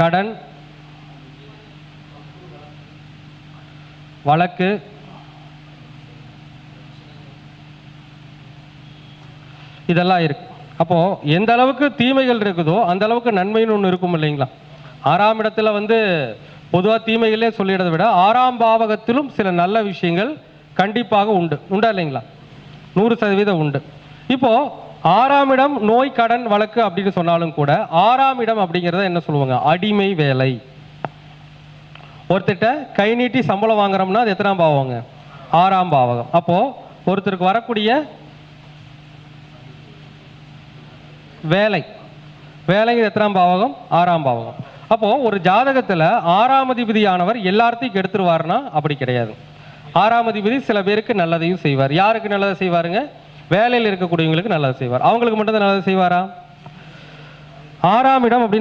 கடன் வழக்கு இதெல்லாம் இருக்கு. அப்போது எந்த அளவுக்கு தீமைகள் இருக்குதோ அந்த அளவுக்கு நன்மைன்னு ஒன்று இருக்கும் இல்லைங்களா? ஆறாம் இடத்துல வந்து பொதுவாக தீமைகளே சொல்லிடுறதை விட ஆறாம் பாவகத்திலும் சில நல்ல விஷயங்கள் கண்டிப்பாக உண்டு. உண்டா இல்லைங்களா? நூறு சதவீதம் உண்டு. இப்போது ஆறாம் இடம் நோய் கடன் வழக்கு அப்படின்னு சொன்னாலும் கூட ஆறாம் இடம் அப்படிங்கிறத என்ன சொல்லுவாங்க? அடிமை வேலை. ஒருத்தர்கிட்ட கை நீட்டி சம்பளம் வாங்குறோம்னா அது எத்தனாம் பாவங்க? ஆறாம் பாவகம். அப்போ ஒருத்தருக்கு வரக்கூடிய வேலை. வேலைங்கிறது எத்தனாம் பாவகம்? ஆறாம் பாவகம். அப்போ ஒரு ஜாதகத்துல ஆறாம் அதிபதியானவர் எல்லாத்தையும் எடுத்துருவாருன்னா அப்படி கிடையாது. ஆறாம் அதிபதி சில பேருக்கு நல்லதையும் செய்வார். யாருக்கு நல்லதை செய்வாருங்க? வேலையில் இருக்கக்கூடியவங்களுக்கு நல்லது செய்வார். அவங்களுக்கு மட்டும் தான் செய்வாரா? ஆறாம் இடம் அப்படின்னு